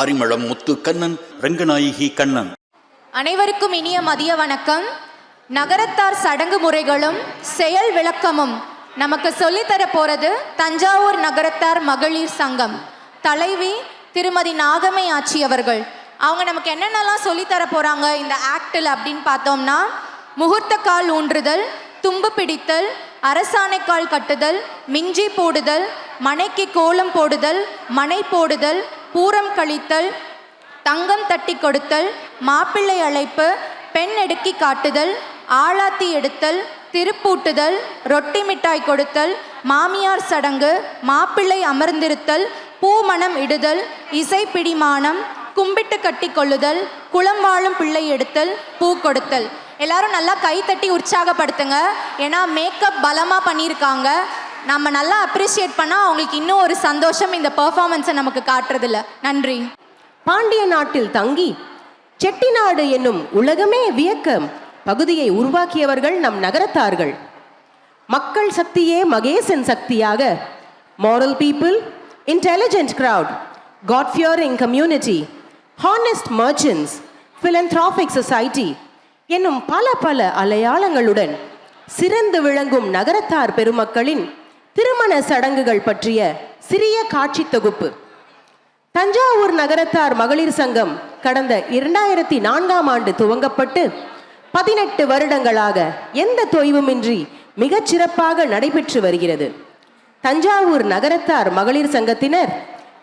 Arimalam Muthu Kannan Ranganayaki Kannan. அனைவருக்கும் இனிய மதிய வணக்கம். நகரத்தார் சடங்கு முறைகளும் செயல் விளக்கமும். நமக்கு சொல்லித்தர போறது தஞ்சாவூர் நகரத்தார் மகளிர் சங்கம். தலைவி திருமதி நாகமை ஆச்சி அவர்கள். அவங்க நமக்கு என்னென்னலாம் சொல்லித்தர போறாங்க இந்த ஆக்டில் அப்படின்னு பார்த்தோம்னா முகூர்த்த கால் ஊன்றுதல் தும்பு பிடித்தல் அரசாணைக்கால் கட்டுதல் மிஞ்சி போடுதல் மனைக்கு கோலம் போடுதல் மனை போடுதல் பூரம் கழித்தல் தங்கம் தட்டி கொடுத்தல் மாப்பிள்ளை அழைப்பு பெண் எடுக்கி காட்டுதல் ஆளாத்தி எடுத்தல் திருப்பூட்டுதல் ரொட்டி மிட்டாய் கொடுத்தல் மாமியார் சடங்கு மாப்பிள்ளை அமர்ந்திருத்தல் பூமணம் இடுதல் இசை பிடிமானம் கும்பிட்டு கட்டி கொள்ளுதல் குளம் வாழும் பிள்ளை எடுத்தல் பூ கொடுத்தல். எல்லாரும் நல்லா கை தட்டி உற்சாகப்படுத்துங்க. ஏன்னா மேக்கப் பலமாக பண்ணியிருக்காங்க. நம்ம நல்லா அப்ரிஷியேட் பண்ணால் அவங்களுக்கு இன்னும் ஒரு சந்தோஷம் இந்த பெர்ஃபார்மன்ஸை நமக்கு காட்டுறதில்ல. நன்றி. பாண்டிய நாட்டில் தங்கி செட்டிநாடு என்னும் உலகமே வியக்க பகுதியை உருவாக்கியவர்கள் நம் நகரத்தார்கள். மக்கள் சக்தியே மகேசன் சக்தியாக moral people intelligent crowd god fearing community honest merchants philanthropic society என்னும் பல பல அலையாளங்களுடன் சிறந்து விளங்கும் நகரத்தார் பெருமக்களின் திருமண சடங்குகள் பற்றிய சிறிய காட்சி தொகுப்பு. தஞ்சாவூர் நகரத்தார் மகளிர் சங்கம் கடந்த இரண்டாயிரத்தி நான்காம் ஆண்டு துவங்கப்பட்டு பதினெட்டு வருடங்களாக எந்த தொய்வுமின்றி மிகச் சிறப்பாக நடைபெற்று வருகிறது. தஞ்சாவூர் நகரத்தார் மகளிர் சங்கத்தினர்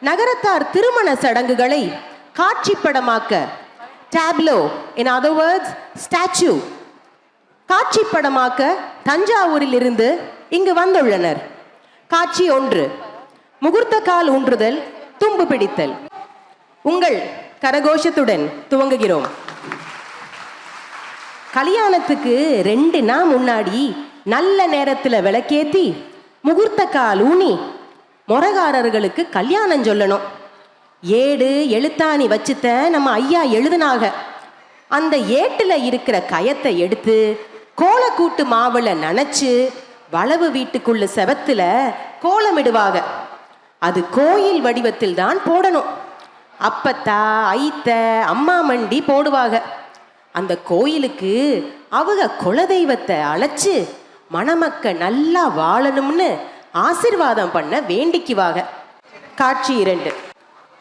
நகரத்தார் திருமண சடங்குகளை காட்சிப்படமாக்க tableau in other words statue காட்சிப்படமாக்க தஞ்சாவூரில் இருந்து இங்கு வந்துள்ளனர். காட்சி ஒன்று. முகூர்த்த கால் ஊன்றுதல் தும்பு பிடித்தல். உங்கள் கரகோஷத்துடன் துவங்குகிறோம். கல்யாணத்துக்கு ரெண்டு நாள் முன்னாடி நல்ல நேரத்தில் விளக்கேத்தி முகூர்த்த கால் ஊனி முறகாரர்களுக்கு கல்யாணம் சொல்லணும். ஏடு எழுத்தாணி வச்சுத்த நம்ம ஐயா எழுதுனாக. அந்த ஏட்டில் இருக்கிற கயத்தை எடுத்து கோலக்கூட்டு மாவில் நனைச்சு வளவு வீட்டுக்குள்ள செவத்துல கோலமிடுவாங்க. அது கோயில் வடிவத்தில் தான் போடணும். அப்பத்தா ஐத்த அம்மா மண்டி போடுவாங்க. அந்த கோயிலுக்கு அவங்க குலதெய்வத்தை அழைச்சு மணமக்க நல்லா வாழணும்னு ஆசிர்வாதம் பண்ண வேண்டிக்குவாங்க. காட்சி இரண்டு.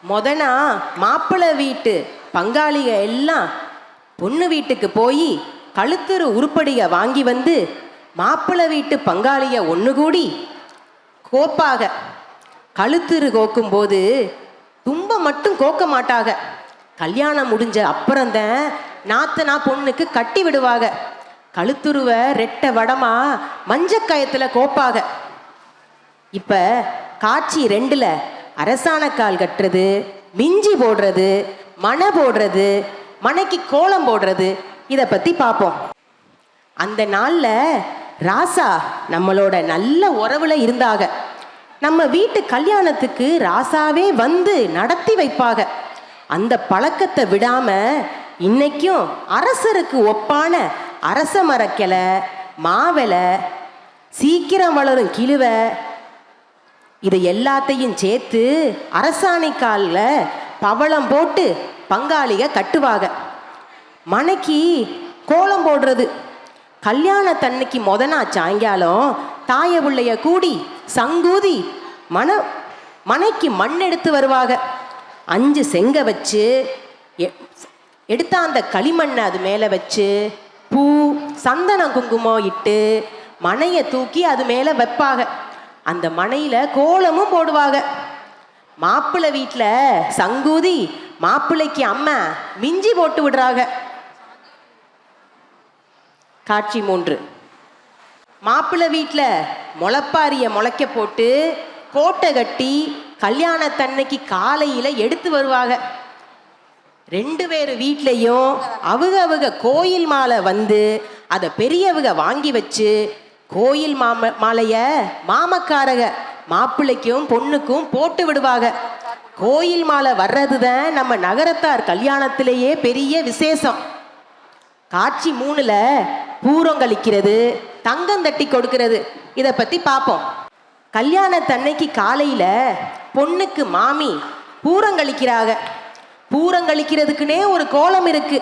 மொதனா மாப்பிள்ளை வீட்டு பங்காளிக எல்லாம் பொண்ணு வீட்டுக்கு போய் கழுத்துரு உருப்படியை வாங்கி வந்து மாப்பிள்ளை வீட்டு பங்காளிய ஒன்று கூடி கோப்பாக கழுத்துரு கோக்கும்போது தும்ப மட்டும் கோக்க மாட்டாக. கல்யாணம் முடிஞ்ச அப்புறம்தான் நாத்தனா பொண்ணுக்கு கட்டி விடுவாங்க கழுத்துருவ ரெட்டை வடமா மஞ்சக்காயத்தில் கோப்பாக. இப்ப காட்சி ரெண்டுல அரசாணக்கால் கட்டுறது மிஞ்சி போடுறது மன போடுறது மனைக்கு கோலம் போடுறது இதை பத்தி பார்ப்போம் அந்த நாளில் ராசா நம்மளோட நல்ல உறவுல இருந்தாக. நம்ம வீட்டு கல்யாணத்துக்கு ராசாவே வந்து நடத்தி வைப்பாக. அந்த பழக்கத்தை விடாம இன்னைக்கும் அரசருக்கு ஒப்பான அரச மரக்கிளை மாவிலை சீக்கிரம் வளரும் கிழுவை இது எல்லாத்தையும் சேர்த்து அரசாணை காலில் பவளம் போட்டு பங்காளிக கட்டுவாங்க மனைக்கு கோலம் போடுறது. கல்யாணத்தன்னைக்கு மொத நாள் சாயங்காலம் தாய பிள்ளைய கூடி சங்கூதி மன மனைக்கு மண் எடுத்து வருவாங்க அஞ்சு செங்க வச்சு எடுத்த அந்த களிமண்ணை அது மேலே வச்சு பூ சந்தனம் குங்குமம் இட்டு மனையை தூக்கி அது மேலே வைப்பாங்க அந்த மனையில் கோலமும் போடுவாங்க மாப்பிள்ளை வீட்டில் சங்கூதி மாப்பிள்ளைக்கு அம்மா மிஞ்சி போட்டு விடுறாங்க காட்சி மூன்று. மாப்பிள்ளை வீட்டில் முளப்பாரிய முளைக்க போட்டு கோட்டை கட்டி கல்யாணத்தன்னைக்கு காலையில் எடுத்து வருவாங்க. ரெண்டு பேர் வீட்லேயும் அவங்க அவங்க கோயில் மாலை வந்து அதை பெரியவங்க வாங்கி வச்சு கோயில் மாம மாலைய மாமக்காரக மாப்பிள்ளைக்கும் பொண்ணுக்கும் போட்டு விடுவாங்க. கோயில் மாலை வர்றது தான் நம்ம நகரத்தார் கல்யாணத்திலேயே பெரிய விசேஷம். காட்சி மூணில் பூரம் கழிக்கிறது தங்கம் தட்டி கொடுக்கிறது. இதை பற்றி பார்ப்போம் கல்யாணத்தன்னைக்கு காலையில் பொண்ணுக்கு மாமி பூரம் கழிக்கிறாங்க பூரம் கழிக்கிறதுக்குனே ஒரு கோலம் இருக்கு.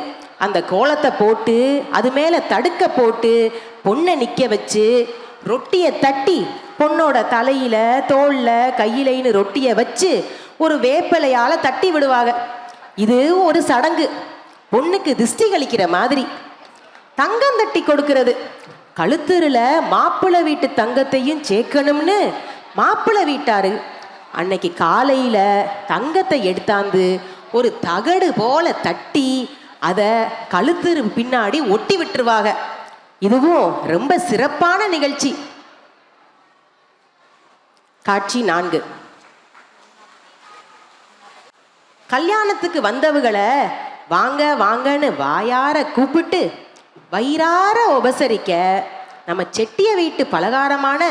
அந்த கோலத்தை போட்டு அது மேலே தடுக்க போட்டு பொண்ணை நிற்க வச்சு ரொட்டியை தட்டி பொண்ணோட தலையில தோல்ல கையிலைன்னு ரொட்டியை வச்சு ஒரு வேப்பிலையால் தட்டி விடுவாங்க இது ஒரு சடங்கு. பொண்ணுக்கு திருஷ்டி கழிக்கிற மாதிரி. தங்கம் தட்டி கொடுக்கிறது. கழுத்தூரில் மாப்பிள்ளை வீட்டு தங்கத்தையும் சேர்க்கணும்னு மாப்பிள்ளை வீட்டாரு. அன்னைக்கு காலையில் தங்கத்தை எடுத்தாந்து ஒரு தகடு போல தட்டி அதை கழுத்தூர் பின்னாடி ஒட்டி விட்டுருவாங்க இதுவும் ரொம்ப சிறப்பான நிகழ்ச்சி. காட்சி நான்கு. கல்யாணத்துக்கு வந்தவங்களை வாங்க வாங்கன்னு வாயார கூப்பிட்டு வயிறார உபசரிக்க நம்ம செட்டிய வீட்டு பலகாரமான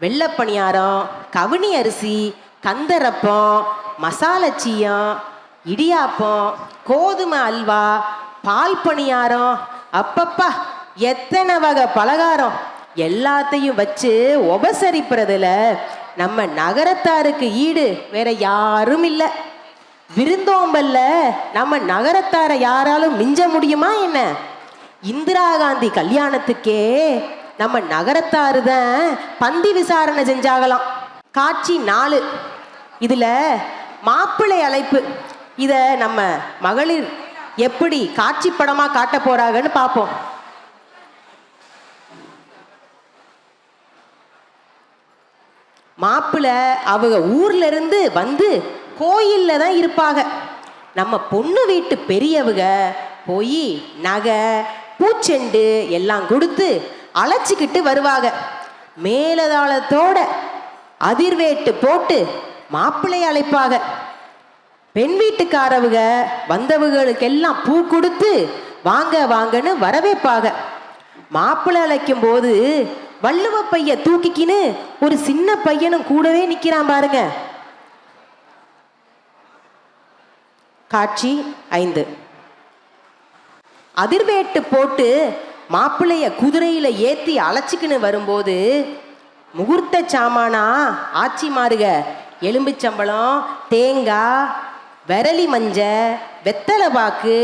வெள்ளப்பணியாரம் கவுனி அரிசி கந்தரப்பம் மசாலச்சியம் இடியாப்பம் கோதுமை அல்வா பால் பணியாரம் அப்பப்பா எத்தனை வகை பலகாரம் எல்லாத்தையும் வச்சு உபசரிப்புறதுல நம்ம நகரத்தாருக்கு ஈடு வேற யாரும் இல்லை. விருந்தோம்பல்ல நம்ம நகரத்தாரை யாராலும் மிஞ்ச முடியுமா என்ன? இந்திரா காந்தி கல்யாணத்துக்கே நம்ம நகரத்தாரு தான் பந்தி விசாரணை செஞ்சாகலாம். காட்சி நாலு. இதுல மாப்பிள்ளை அழைப்பு. இத நம்ம மகளிர் எப்படி காட்சி படமா காட்ட போறாங்கன்னு பார்ப்போம் மாப்பிள்ளை அவங்க ஊர்ல இருந்து வந்து கோயில்ல தான் இருப்பாங்க. நம்ம பொண்ணு வீட்டு பெரியவங்க போய் நகை பூச்செண்டு எல்லாம் கொடுத்து அழைச்சிக்கிட்டு வருவாங்க மேலதாளத்தோட அதிர்வேட்டு போட்டு மாப்பிள்ளை அழைப்பாங்க பெண் வீட்டுக்காரவுக வந்தவர்களுக்கெல்லாம் பூ கொடுத்து வாங்க வாங்கன்னு வரவேற்பாங்க மாப்பிள்ளை அழைக்கும் போது வள்ளுவ பைய தூக்கிக்கின்னு ஒரு சின்ன பையனும் கூடவே நிக்கிறான் பாருங்க. காட்சி ஐந்து. அதிர்வேட்டு போட்டு மாப்பிள்ளைய குதிரையில ஏத்தி அழைச்சிக்கின்னு வரும்போது முகூர்த்த சாமானா ஆச்சி மாறுக எலும்புச்சம்பளம் தேங்காய் விரலி மஞ்ச வெத்தலை பாக்கு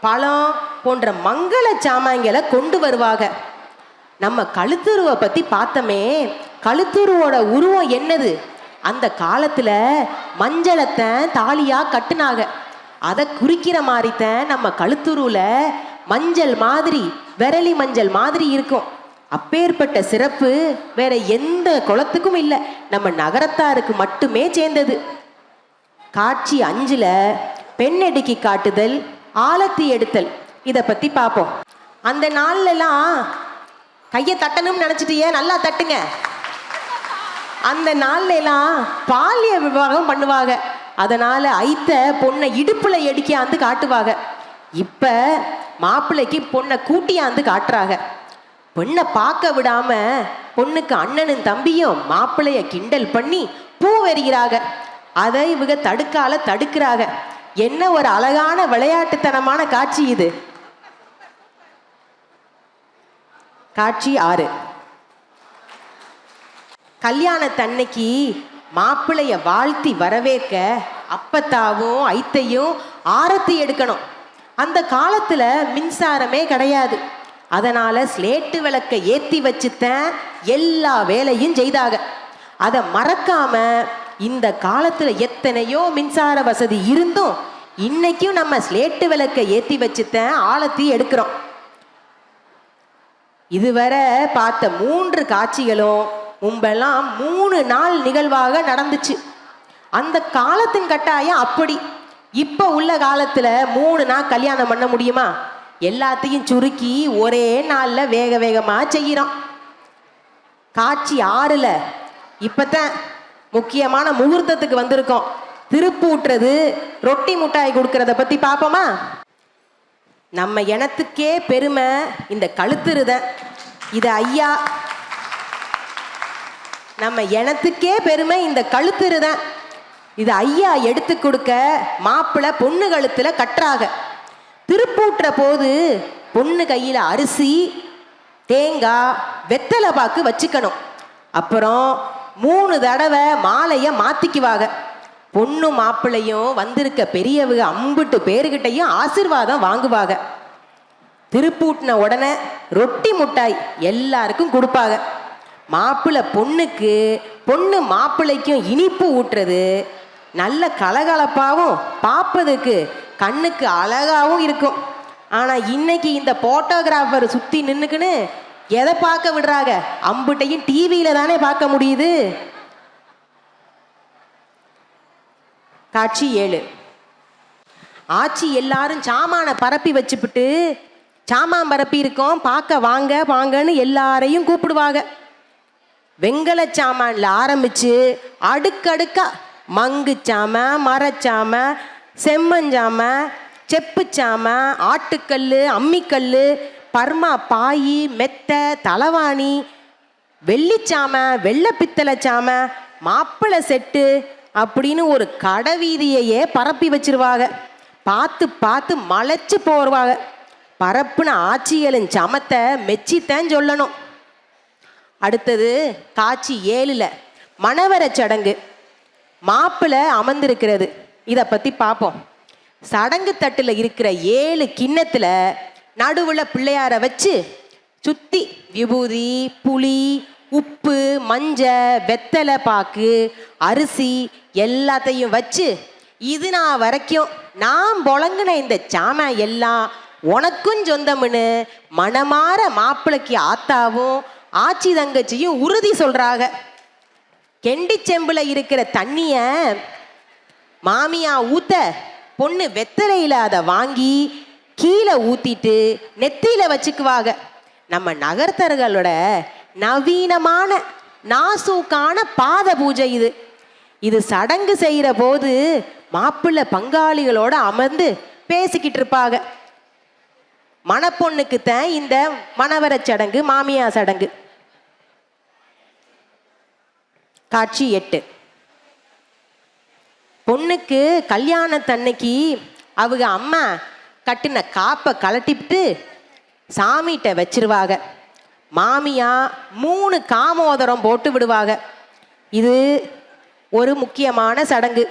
பழம் போன்ற மங்கள சாமான்களை கொண்டு வருவாங்க நம்ம கழுத்துருவை பத்தி பார்த்தோமே கழுத்துருவோட உருவம் என்னது? அந்த காலத்துல மஞ்சளத்தை தாலியா கட்டுனாங்க அதை குறிக்கிற மாதிரித்தான் நம்ம கழுத்துருவில் மஞ்சள் மாதிரி விரலி மஞ்சள் மாதிரி இருக்கும். அப்பேற்பட்ட சிறப்பு வேற எந்த குளத்துக்கும் இல்லை. நம்ம நகரத்தாருக்கு மட்டுமே சேர்ந்தது. காட்சி அஞ்சுல பெண்ணெடுக்கி காட்டுதல் ஆலத்தி எடுத்தல். இதை பத்தி பார்ப்போம் அந்த நாள்லலாம் கையை தட்டணும்னு நினைச்சிட்டியே நல்லா தட்டுங்க. அந்த நாள்லாம் பாலிய விவாகம் பண்ணுவாங்க அதனால ஐத்த பொண்ணை இடுப்புல எடிக்காந்து காட்டுவாங்க இப்ப மாப்பிள்ளைக்கு பொண்ணை கூட்டியாந்து காட்டுறாங்க. பெண்ணை பார்க்க விடாம பொண்ணுக்கு அண்ணனும் தம்பியும் மாப்பிள்ளைய கிண்டல் பண்ணி பூ வெறிகிறாங்க அதை இவங்க தடுக்கால தடுக்கிறாங்க. என்ன ஒரு அழகான விளையாட்டுத்தனமான காட்சி இது. காட்சி ஆறு. கல்யாணத்தன்னைக்கு மாப்பிள்ளைய வாழ்த்தி வரவேற்க அப்பத்தாவும் ஐத்தையும் ஆரத்தி எடுக்கணும். அந்த காலத்துல மின்சாரமே கிடையாது. அதனால ஸ்லேட்டு விளக்க ஏத்தி வச்சுத்தேன் எல்லா வேலையும் செய்தாங்க. அதை மறக்காம இந்த காலத்துல எத்தனையோ மின்சார வசதி இருந்தும் இன்னைக்கும் நம்ம ஸ்லேட்டு விளக்க ஏத்தி வச்சுத்தேன் ஆழத்தி எடுக்கிறோம். இதுவரை பார்த்த மூன்று காட்சிகளும் முன்பெல்லாம் மூணு நாள் நிகழ்வாக நடந்துச்சு. அந்த காலத்தின் கட்டாயம் அப்படி. இப்போ உள்ள காலத்துல மூணு நாள் கல்யாணம் பண்ண முடியுமா? எல்லாத்தையும் சுருக்கி ஒரே நாள்ல வேக வேகமா செய்கிறோம் காட்சி ஆறுல. இப்பதான் முக்கியமான முகூர்த்தத்துக்கு வந்திருக்கோம். திருப்பூட்டுறது ரொட்டி முட்டாய் கொடுக்கறத பத்தி பார்ப்போமா நம்ம இனத்துக்கே பெருமை இந்த கழுத்துருத. இது ஐயா. நம்ம இனத்துக்கே பெருமை இந்த கழுத்துருதான் இது ஐயா எடுத்து கொடுக்க மாப்பிள்ளை பொண்ணு கழுத்துல கற்றாக திருப்பூட்டுற போது பொண்ணு கையில் அரிசி தேங்காய் வெத்தலை பாக்கு வச்சுக்கணும். அப்புறம் மூணு தடவை மாலையை மாத்திக்குவாங்க. பொண்ணு மாப்பிள்ளையும் வந்திருக்க பெரியவங்க அம்புட்டு பேருக்கிட்டையும் ஆசீர்வாதம் வாங்குவாங்க. திருப்பூட்டின உடனே ரொட்டி முட்டாய் எல்லாருக்கும் கொடுப்பாங்க. மாப்பிள்ளை பொண்ணுக்கு பொண்ணு மாப்பிள்ளைக்கும் இனிப்பு ஊட்டுறது நல்ல கலகலப்பாகவும் பார்ப்பதுக்கு கண்ணுக்கு அழகாகவும் இருக்கும். ஆனால் இன்னைக்கு இந்த போட்டோகிராஃபர் சுற்றி நின்றுக்குன்னு எதை பார்க்க விடுறாங்க? அம்புட்டையும் டிவியில தானே பார்க்க முடியுது. காட்சி ஏழு. ஆட்சி எல்லாரும் சாமானை பரப்பி வச்சுப்புட்டு சாமான் பரப்பி இருக்கோம் பார்க்க வாங்க வாங்கன்னு எல்லாரையும் கூப்பிடுவாங்க. வெங்கல சாமான்ல ஆரம்பிச்சு அடுக்கடுக்கா மங்கு மரச்சாம செம்மஞ்சாம செப்புச்சாம ஆட்டுக்கல் அம்மிக்கல் பர்மா பாய் மெத்தை தலவாணி வெள்ளிச்சாம வெள்ளை பித்தளை மாப்பிள்ளை செட்டு அப்படின்னு ஒரு கடை வீதியையே பரப்பி வச்சிருவாங்க பார்த்து பார்த்து மலைச்சு போடுவாங்க பரப்புன ஆட்சிகளின் சமத்தை மெச்சித்தான் சொல்லணும். அடுத்தது காட்சி ஏழில் மணவர சடங்கு. மாப்பிள்ளை அமர்ந்திருக்கிறது. இதை பற்றி பார்ப்போம் சடங்கு தட்டில் இருக்கிற ஏழு கிண்ணத்தில் நடுவில் பிள்ளையார வச்சு சுத்தி விபூதி புளி உப்பு மஞ்ச வெத்தலை பாக்கு அரிசி எல்லாத்தையும் வச்சு இது நான் வரைக்கும் நான் புழங்கின இந்த சாமான் எல்லாம் உனக்கும் சொந்தம்னு மனமாற மாப்பிள்ளைக்கு ஆத்தாவும் ஆச்சி தங்கச்சியும் உறுதி சொல்றாங்க. கெண்டி செம்புல இருக்கிற தண்ணிய மாமியா ஊத்த பொண்ணு வெத்தலையில அதை வாங்கி கீழே ஊத்திட்டு நெத்தியில வச்சுக்குவாங்க. நம்ம நகர்த்தர்களோட நவீனமான நாசூக்கான பாத பூஜை இது. இது சடங்கு செய்கிற போது மாப்பிள்ளை பங்காளிகளோட அமர்ந்து பேசிக்கிட்டு இருப்பாங்க. மணப்பொண்ணுக்குத்தான் இந்த மணவரச் சடங்கு மாமியா சடங்கு. காட்சி எட்டு. பொண்ணுக்கு கல்யாணத்தன்னைக்கு அவங்க அம்மா கட்டின காப்பை கலட்டிவிட்டு சாமிகிட்ட வச்சிருவாங்க மாமியா மூணு காமோதரம் போட்டு விடுவாங்க இது ஒரு முக்கியமான சடங்கு.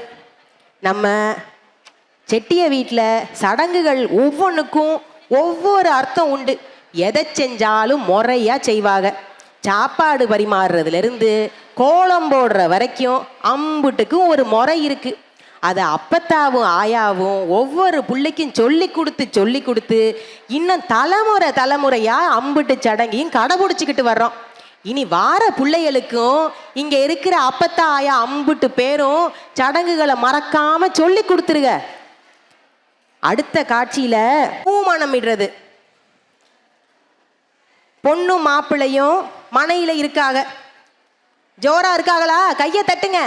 நம்ம செட்டிய வீட்டில் சடங்குகள் ஒவ்வொன்றுக்கும் ஒவ்வொரு அர்த்தம் உண்டு. எதை செஞ்சாலும் முறையாக செய்வாங்க சாப்பாடு பரிமாறுறதுலேருந்து கோலம் போடுற வரைக்கும் அம்புட்டுக்கும் ஒரு முறை இருக்கு. அதை அப்பத்தாவும் ஆயாவும் ஒவ்வொரு பிள்ளைக்கும் சொல்லி கொடுத்து சொல்லி கொடுத்து இன்னும் தலைமுறை தலைமுறையா அம்புட்டு சடங்கையும் கடைபிடிச்சிக்கிட்டு வர்றோம். இனி வார பிள்ளைகளுக்கும் இங்க இருக்கிற அப்பத்தா ஆயா அம்புட்டு பேரும் சடங்குகளை மறக்காம சொல்லி கொடுத்துருங்க. அடுத்த காட்சியில பூமணம் இடுறது. பொண்ணும் மாப்பிள்ளையும் மனையில இருக்காங்க ஜோரா இருக்காங்களா கையை தட்டுங்க.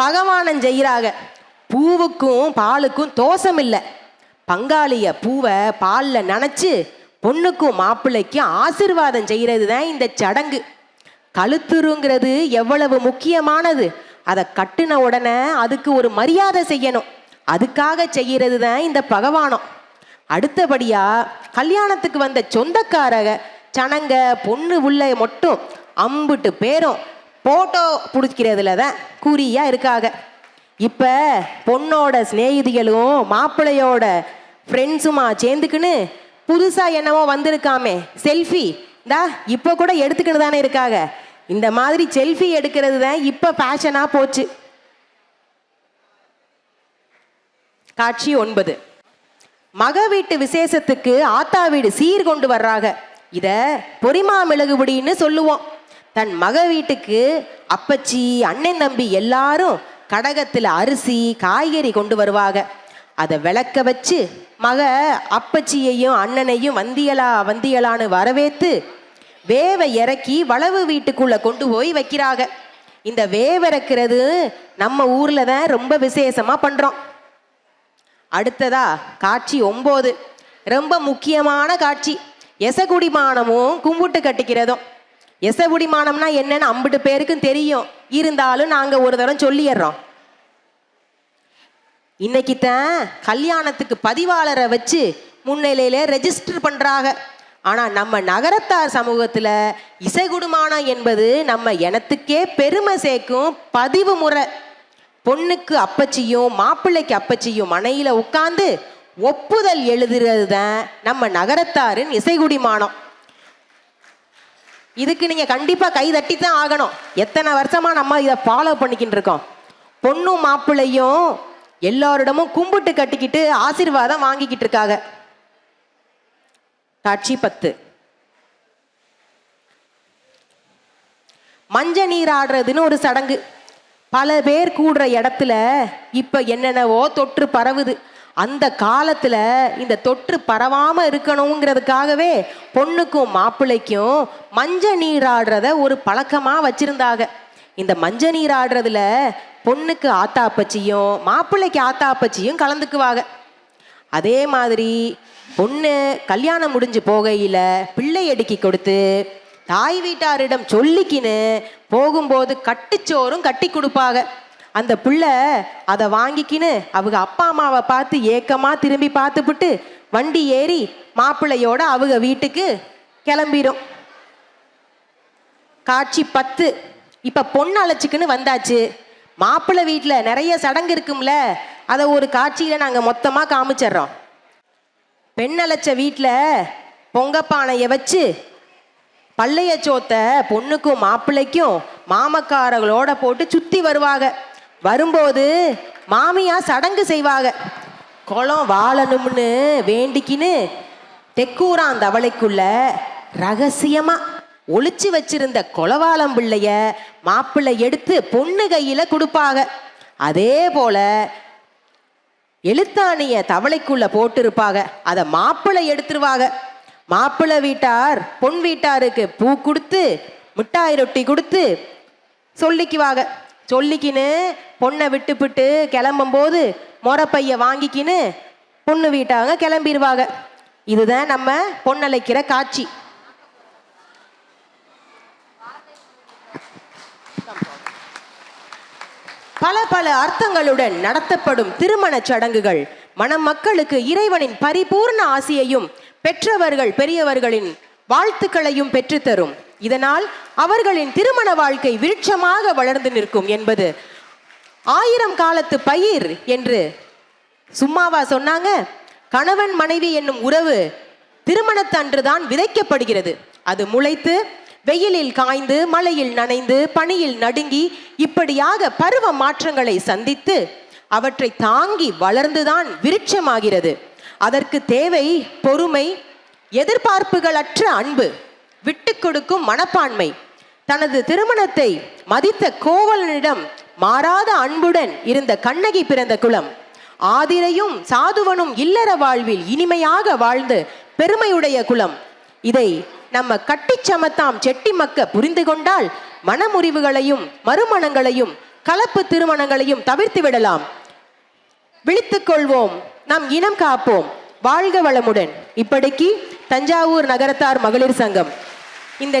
பகவானம் செய்கிறாங்க பூவுக்கும் பாலுக்கும் தோசம் இல்லை பங்காளிய பூவை பாலில் நினச்சி பொண்ணுக்கும் மாப்பிள்ளைக்கும் ஆசிர்வாதம் செய்கிறது தான் இந்த சடங்கு. கழுத்துருங்கிறது எவ்வளவு முக்கியமானது. அதை கட்டின உடனே அதுக்கு ஒரு மரியாதை செய்யணும். அதுக்காக செய்கிறது தான் இந்த பகவானம். அடுத்தபடியாக கல்யாணத்துக்கு வந்த சொந்தக்காரக சனங்க பொண்ணு உள்ள மட்டும் அம்புட்டு பேரும் போட்டோ பிடிக்கிறதுல தான் குறியா இருக்காங்க இப்போ பொண்ணோட சிநேகிதிகளும் மாப்பிள்ளையோட ஃப்ரெண்ட்ஸுமா சேர்ந்துக்கின்னு புதுசாக என்னவோ வந்திருக்காமே. செல்ஃபி இந்தா இப்போ கூட எடுத்துக்கிட்டு தானே இருக்காங்க இந்த மாதிரி செல்ஃபி எடுக்கிறது தான் இப்போ ஃபேஷனாக போச்சு. காட்சி ஒன்பது. மக வீட்டு விசேஷத்துக்கு ஆத்தா வீடு சீர் கொண்டு வர்றாங்க இத பொரிமா மிளகுபடின்னு சொல்லுவோம். தன் மக வீட்டுக்கு அப்பச்சி அண்ணன் தம்பி எல்லாரும் கடகத்தில் அரிசி காய்கறி கொண்டு வருவாங்க அதை விளக்க வச்சு மக அப்பச்சியையும் அண்ணனையும் வந்தியலா வந்தியலான்னு வரவேத்து வேவை இறக்கி வளவு வீட்டுக்குள்ள கொண்டு போய் வைக்கிறாங்க இந்த வேவிறக்கிறது நம்ம ஊர்ல தான் ரொம்ப விசேஷமா பண்றோம். அடுத்ததா காட்சி ஒன்பது ரொம்ப முக்கியமான காட்சி. எசகுடிமானமும் கும்பிட்டு கட்டிக்கிறதும். எசகுடிமானம்னா என்னன்னு அம்பிட்டு பேருக்கும் தெரியும். இருந்தாலும் நாங்க ஒரு தரம் சொல்லிடுறோம் இன்னைக்கு தான் கல்யாணத்துக்கு பதிவாளரை வச்சு முன்னிலையில ரெஜிஸ்டர் பண்றாங்க. ஆனா நம்ம நகரத்தார் சமூகத்துல இசைகுடுமானம் என்பது நம்ம இனத்துக்கே பெருமை சேர்க்கும் பதிவு முறை. பொண்ணுக்கு அப்பச்சியும் மாப்பிள்ளைக்கு அப்பச்சியும் மனையில உட்காந்து ஒப்புதல் எழுதுறது தான் நம்ம நகரத்தாரின் இசைகுடிமானம் இதுக்கு நீங்கள் கண்டிப்பாக கை தட்டி தான் ஆகணும். எத்தனை வருஷமாக நம்ம இதை ஃபாலோ பண்ணிக்கிட்டு இருக்கோம். பொண்ணும் மாப்பிள்ளையும் எல்லாரிடமும் கும்பிட்டு கட்டிக்கிட்டு ஆசீர்வாதம் வாங்கிக்கிட்டு இருக்காங்க. காட்சி பத்து. மஞ்ச நீர் ஆடுறதுன்னு ஒரு சடங்கு. பல பேர் கூடுற இடத்துல இப்போ என்னென்னவோ தொற்று பரவுது. அந்த காலத்துல இந்த தொற்று பரவாம இருக்கணுங்கிறதுக்காகவே பொண்ணுக்கும் மாப்பிள்ளைக்கும் மஞ்ச நீராடுறத ஒரு பழக்கமா வச்சிருந்தாங்க. இந்த மஞ்ச நீராடுறதுல பொண்ணுக்கு ஆத்தாப்பச்சியும் மாப்பிள்ளைக்கு ஆத்தாப்பச்சியும் கலந்துக்குவாங்க. அதே மாதிரி பொண்ணு கல்யாணம் முடிஞ்சு போகையில பிள்ளை அடுக்கி கொடுத்து தாய் வீட்டாரிடம் சொல்லிக்கின்னு போகும்போது கட்டுச்சோறும் கட்டி கொடுப்பாங்க. அந்த பிள்ளை அதை வாங்கிக்கின்னு அவங்க அப்பா அம்மாவை பார்த்து ஏக்கமாக திரும்பி பார்த்துப்புட்டு வண்டி ஏறி மாப்பிள்ளையோட அவங்க வீட்டுக்கு கிளம்பிடும். காட்சி பத்து. இப்போ பொண்ணு அழைச்சிக்குன்னு வந்தாச்சு. மாப்பிள்ளை வீட்டில் நிறைய சடங்கு இருக்கும்ல அதை ஒரு காட்சியில் நாங்கள் மொத்தமாக காமிச்சிடுறோம். பெண் அழைச்ச வீட்டில் பொங்கப்பானையை வச்சு பள்ளைய சோத்தை பொண்ணுக்கும் மாப்பிள்ளைக்கும் மாமக்காரர்களோட போட்டு சுற்றி வருவாங்க. வரும்போது மாமியா சடங்கு செய்வாங்க. குளம் வாழணும்னு வேண்டிக்கின்னு தெக்கூரான் தவளைக்குள்ள ரகசியமா ஒளிச்சு வச்சிருந்த கொலவாளம் பிள்ளைய மாப்பிள்ளை எடுத்து பொண்ணு கையில கொடுப்பாங்க. அதே போல எழுத்தாணிய தவளைக்குள்ள போட்டிருப்பாங்க. அதை மாப்பிள்ளை எடுத்துருவாங்க. மாப்பிள்ளை வீட்டார் பொன் வீட்டாருக்கு பூ கொடுத்து மிட்டாய் ரொட்டி கொடுத்து சொல்லிக்குவாங்க. சொல்லிக்கின்னு பொண்ணை விட்டுப்பிட்டு கிளம்பும்போது முறப்பைய வாங்கிக்கின்னு பொண்ணு வீட்டாங்க கிளம்பிடுவாங்க இதுதான் நம்ம பொண்ணழைக்கிற காட்சி. பல பல அர்த்தங்களுடன் நடத்தப்படும் திருமணச் சடங்குகள் மணமக்களுக்கு இறைவனின் பரிபூர்ண ஆசியையும் பெற்றவர்கள் பெரியவர்களின் வாழ்த்துக்களையும் பெற்றுத்தரும். இதனால் அவர்களின் திருமண வாழ்க்கை விருட்சமாக வளர்ந்து நிற்கும் என்பது. ஆயிரம் காலத்து பயிர் என்று சும்மாவா சொன்னாங்க? கணவன் மனைவி என்னும் உறவு திருமணத்தன்றுதான் விதைக்கப்படுகிறது. அது முளைத்து வெயிலில் காய்ந்து மழையில் நனைந்து பனியில் நடுங்கி இப்படியாக பருவ மாற்றங்களை சந்தித்து அவற்றை தாங்கி வளர்ந்துதான் விருட்சமாகிறது. அதற்கு தேவை பொறுமை எதிர்பார்ப்புகளற்ற அன்பு. விட்டு கொடுக்கும் மனப்பான்மை. தனது திருமணத்தை மதித்த கோவலனிடம் மாறாத அன்புடன் இருந்த கண்ணகி பிறந்த குலம். ஆதிரையும் சாதுவனும் இல்லற வாழ்வில் இனிமையாக வாழ்ந்து பெருமையுடைய குலம். இதை நம்ம கட்டிச் சமத்தாம் செட்டி மக்க புரிந்து கொண்டால் மனமுறிவுகளையும் மறுமணங்களையும் கலப்பு திருமணங்களையும் தவிர்த்து விடலாம். விழித்துக் கொள்வோம். நம் இனம் காப்போம். வாழ்க வளமுடன். இப்படிக்கு தஞ்சாவூர் நகரத்தார் மகளிர் சங்கம். இந்த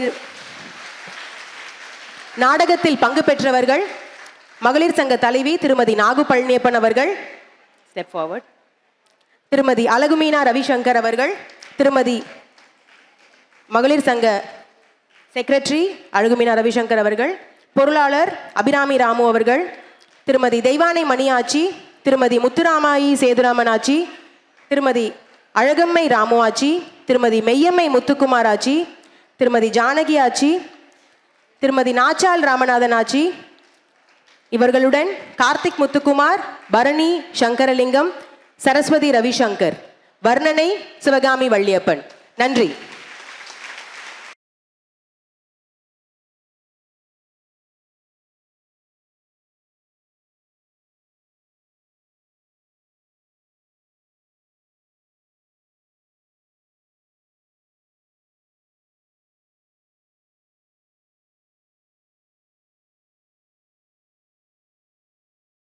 நாடகத்தில் பங்கு பெற்றவர்கள் மகளிர் சங்க தலைவி திருமதி நாகு பழனியப்பன் அவர்கள் ஸ்டெப் ஃபார்வர்ட் திருமதி அழகுமீனா ரவிசங்கர் அவர்கள் திருமதி மகளிர் சங்க செக்ரட்டரி அழகுமீனா ரவிசங்கர் அவர்கள் பொருளாளர் அபிராமி ராமு அவர்கள் திருமதி தெய்வானை மணியாச்சி திருமதி முத்துராமாயி சேதுராமன் ஆச்சி திருமதி அழகம்மை ராமு ஆச்சி திருமதி மெய்யம்மை முத்துக்குமார் ஆச்சி திருமதி ஜானகி ஆச்சி திருமதி நாச்சால் ராமநாதன் ஆச்சி இவர்களுடன் கார்த்திக் முத்துக்குமார் பரணி சங்கரலிங்கம் சரஸ்வதி ரவிசங்கர் வர்ணனை சிவகாமி வள்ளியப்பன். நன்றி.